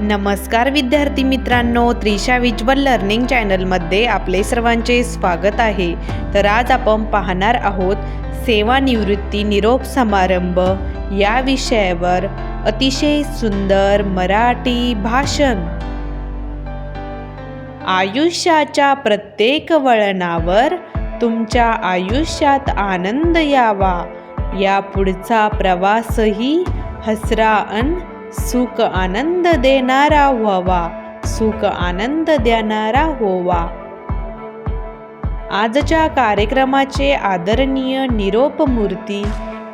नमस्कार विद्यार्थी मित्रांनो त्रिशा विज्वल लर्निंग चॅनलमध्ये आपले सर्वांचे स्वागत आहे. तर आज आपण पाहणार आहोत सेवानिवृत्ती निरोप समारंभ. या विषयावर अतिशय सुंदर मराठी भाषण. आयुष्याच्या प्रत्येक वळणावर तुमच्या आयुष्यात आनंद यावा. या पुढचा प्रवासही हसरा अन सुख आनंद देणारा व्हावा सुख आनंद देणारा होवा. आजच्या कार्यक्रमाचे आदरणीय निरोप मूर्ती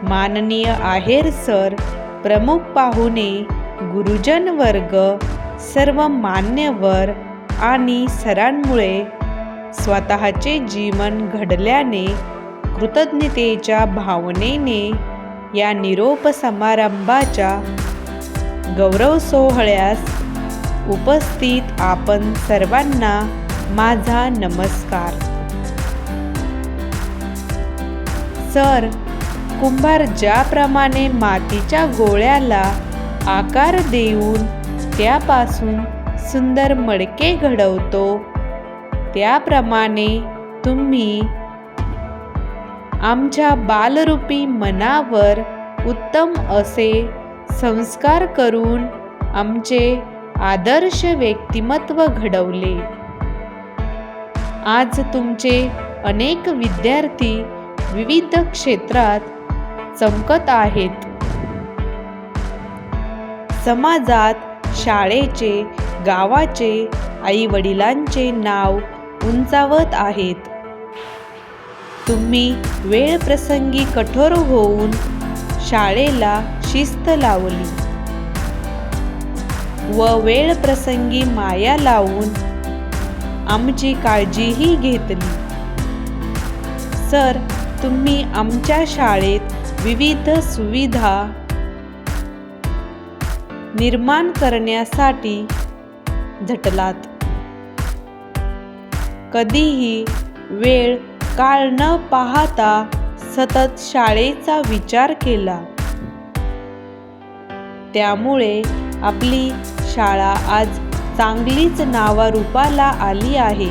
माननीय आहेर सर प्रमुख पाहुणे गुरुजन वर्ग सर्व मान्यवर आणि सरांमुळे स्वतःचे जीवन घडल्याने कृतज्ञतेच्या भावनेने या निरोप समारंभाच्या गौरव सोहळ्यास उपस्थित आपण सर्वांना माझा नमस्कार. सर कुंभार ज्याप्रमाणे मातीच्या गोळ्याला आकार देऊन त्यापासून सुंदर मडके घडवतो त्याप्रमाणे तुम्ही आमच्या बालरूपी मनावर उत्तम असे संस्कार करून आमचे आदर्श व्यक्तिमत्व घडवले. आज तुमचे अनेक विद्यार्थी विविध क्षेत्रात चमकत आहेत. समाजात शाळेचे गावाचे आई वडिलांचे नाव उंचावत आहेत. तुम्ही वेळ प्रसंगी कठोर होऊन शाळेला शिस्त लावली. व वेळ प्रसंगी माया लावून आमची काळजीही घेतली. सर तुम्ही आमच्या शाळेत विविध सुविधा निर्माण करण्यासाठी झटलात. कधीही वेळ काळ न पाहता सतत शाळेचा विचार केला. त्यामुळे आपली शाळा आज चांगलीच नावारूपाला आली आहे.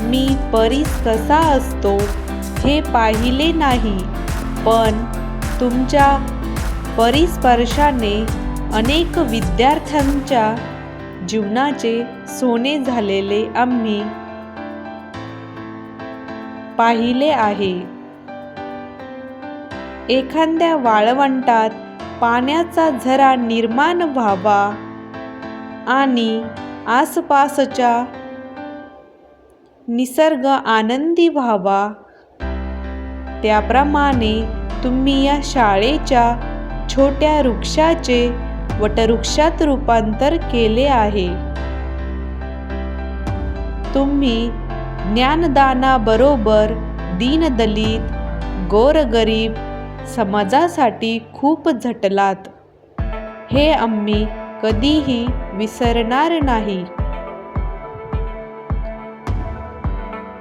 मी परीस कसा असतो हे पाहिले नाही पण तुमच्या परिस्पर्शाने अनेक विद्यार्थ्यांच्या जीवनाचे सोने झालेले आम्ही पाहिले आहे. एखाद्या वाळवंटात पाण्याचा झरा निर्माण व्हावा आणि आसपासच्या निसर्ग आनंदी व्हावा. त्याप्रमाणे तुम्ही या शाळेच्या छोट्या वृक्षाचे वटवृक्षात रूपांतर केले आहे. तुम्ही ज्ञानदानाबरोबर दीनदलित गोरगरीब समाजासाठी खूप झटलात. हे आम्ही कधीही विसरणार नाही.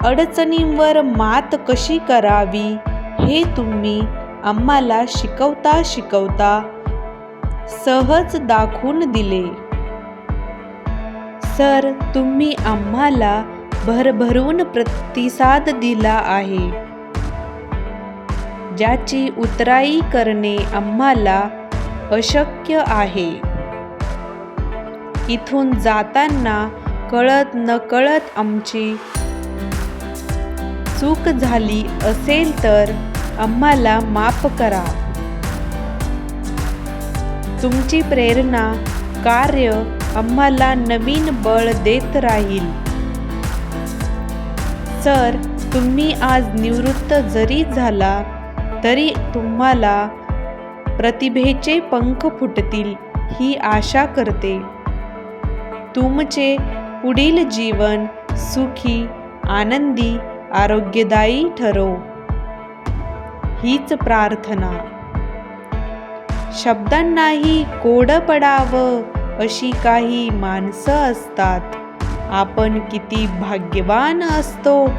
अडचणींवर मात कशी करावी हे तुम्ही आम्हाला शिकवता शिकवता सहज दाखवून दिले. सर तुम्ही आम्हाला भरभरून प्रतिसाद दिला आहे. ज्याची उतराई करणे आम्हाला अशक्य आहे. इथून जाताना कळत नकळत आमची चूक झाली असेल तर आम्हाला माफ करा. तुमची प्रेरणा कार्य आम्हाला नवीन बळ देत राहील. सर तुम्ही आज निवृत्त जरी झाला तरी तुम्हाला प्रतिभेचे पंख फुटतील ही आशा करते. तुमचे पुढील जीवन सुखी आनंदी आरोग्यदायी ठरो. हीच प्रार्थना. शब्दांनाही कोड पडावं अशी काही माणसं असतात. आपण किती भाग्यवान असतो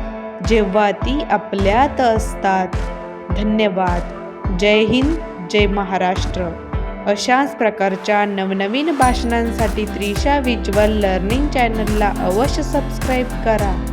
जेव्हा ती आपल्यात असतात. धन्यवाद. जय हिंद जय महाराष्ट्र. अशाच प्रकारच्या नवनवीन भाषणांसाठी त्रिशा विज्युअल लर्निंग चॅनलला अवश्य सबस्क्राईब करा.